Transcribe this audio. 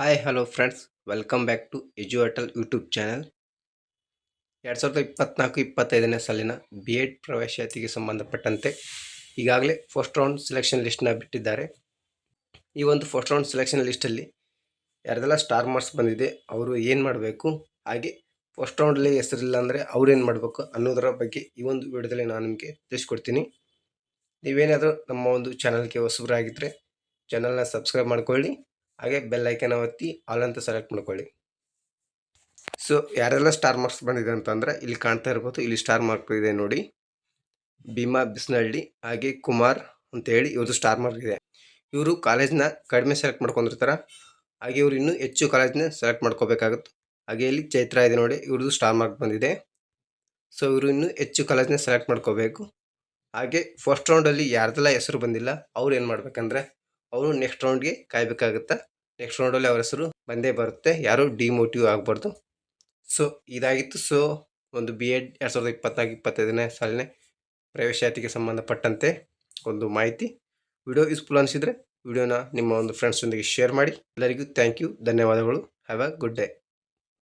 Hi hello friends welcome back to ಎಜುವಟಲ್ YouTube channel ಎರಡು ಸಾವಿರದ ಇಪ್ಪತ್ನಾಲ್ಕು, ಇಪ್ಪತ್ತೈದನೇ ಸಾಲಿನ ಬಿ ಎಡ್ ಪ್ರವೇಶಾತಿಗೆ ಸಂಬಂಧಪಟ್ಟಂತೆ ಈಗಾಗಲೇ ಫಸ್ಟ್ ರೌಂಡ್ ಸೆಲೆಕ್ಷನ್ ಲಿಸ್ಟ್ನ ಬಿಟ್ಟಿದ್ದಾರೆ. ಈ ಒಂದು ಫಸ್ಟ್ ರೌಂಡ್ ಸೆಲೆಕ್ಷನ್ ಲಿಸ್ಟಲ್ಲಿ ಯಾರ್ದೆಲ್ಲ ಸ್ಟಾರ್ ಮಾರ್ಕ್ಸ್ ಬಂದಿದೆ, ಅವರು ಏನು ಮಾಡಬೇಕು, ಹಾಗೆ ಫಸ್ಟ್ ರೌಂಡಲ್ಲಿ ಹೆಸರಿಲ್ಲ ಅಂದರೆ ಅವ್ರೇನು ಮಾಡಬೇಕು ಅನ್ನೋದರ ಬಗ್ಗೆ ಈ ಒಂದು ವಿಡಿಯೋದಲ್ಲಿ ನಾನು ನಿಮಗೆ ತಿಳಿಸ್ಕೊಡ್ತೀನಿ. ನೀವೇನಾದರೂ ನಮ್ಮ ಒಂದು ಚಾನಲ್ಗೆ ಹೊಸಬರಾಗಿದ್ದರೆ ಚಾನಲ್ನ ಸಬ್ಸ್ಕ್ರೈಬ್ ಮಾಡ್ಕೊಳ್ಳಿ. ಹಾಗೆ ಬೆಲ್ ಐಕನ್ ಒತ್ತಿ ಆಲ್ ಅಂತ ಸೆಲೆಕ್ಟ್ ಮಾಡ್ಕೊಳ್ಳಿ. ಸೊ ಯಾರೆಲ್ಲ ಸ್ಟಾರ್ ಮಾರ್ಕ್ಸ್ ಬಂದಿದೆ ಅಂತಂದರೆ, ಇಲ್ಲಿ ಕಾಣ್ತಾ ಇರ್ಬೋದು, ಇಲ್ಲಿ ಸ್ಟಾರ್ ಮಾರ್ಕ್ ಇದೆ ನೋಡಿ. ಭೀಮಾ ಬಿಸ್ನಹಳ್ಳಿ ಹಾಗೆ ಕುಮಾರ್ ಅಂತೇಳಿ ಇವ್ರದ್ದು ಸ್ಟಾರ್ ಮಾರ್ಕ್ ಇದೆ. ಇವರು ಕಾಲೇಜ್ನ ಕಡಿಮೆ ಸೆಲೆಕ್ಟ್ ಮಾಡ್ಕೊಂಡಿರ್ತಾರೆ. ಹಾಗೆ ಇವರು ಇನ್ನೂ ಹೆಚ್ಚು ಕಾಲೇಜ್ನ ಸೆಲೆಕ್ಟ್ ಮಾಡ್ಕೋಬೇಕಾಗುತ್ತೆ ಹಾಗೆ ಇಲ್ಲಿ ಚೈತ್ರ ಇದೆ ನೋಡಿ ಇವ್ರದ್ದು ಸ್ಟಾರ್ ಮಾರ್ಕ್ ಬಂದಿದೆ. ಸೊ ಇವರು ಇನ್ನೂ ಹೆಚ್ಚು ಕಾಲೇಜ್ನ ಸೆಲೆಕ್ಟ್ ಮಾಡ್ಕೋಬೇಕು. ಹಾಗೆ ಫಸ್ಟ್ ರೌಂಡಲ್ಲಿ ಯಾರ್ದೆಲ್ಲ ಹೆಸರು ಬಂದಿಲ್ಲ, ಅವ್ರು ಏನು ಮಾಡ್ಬೇಕಂದ್ರೆ, ಅವರು ನೆಕ್ಸ್ಟ್ ರೌಂಡ್ಗೆ ಕಾಯಬೇಕಾಗುತ್ತೆ? ನೆಕ್ಸ್ಟ್ ನೋಡಲ್ಲಿ ಅವ್ರ ಹೆಸರು ಬಂದೇ ಬರುತ್ತೆ. ಯಾರು ಡಿಮೋಟಿವ್ ಆಗಬಾರ್ದು. ಸೊ ಇದಾಗಿತ್ತು. ಸೊ ಒಂದು ಬಿ ಎಡ್ ಎರಡು ಸಾವಿರದ ಇಪ್ಪತ್ನಾಲ್ಕು ಇಪ್ಪತ್ತೈದನೇ ಸಾಲಿನ ಪ್ರವೇಶಾತಿಗೆ ಸಂಬಂಧಪಟ್ಟಂತೆ ಒಂದು ಮಾಹಿತಿ. ವಿಡಿಯೋ ಯೂಸ್ಫುಲ್ ಅನಿಸಿದರೆ ವಿಡಿಯೋನ ನಿಮ್ಮ ಒಂದು ಫ್ರೆಂಡ್ಸ್ ಜೊತೆಗೆ ಶೇರ್ ಮಾಡಿ. ಎಲ್ಲರಿಗೂ ಥ್ಯಾಂಕ್ ಯು ಧನ್ಯವಾದಗಳು. Have a good day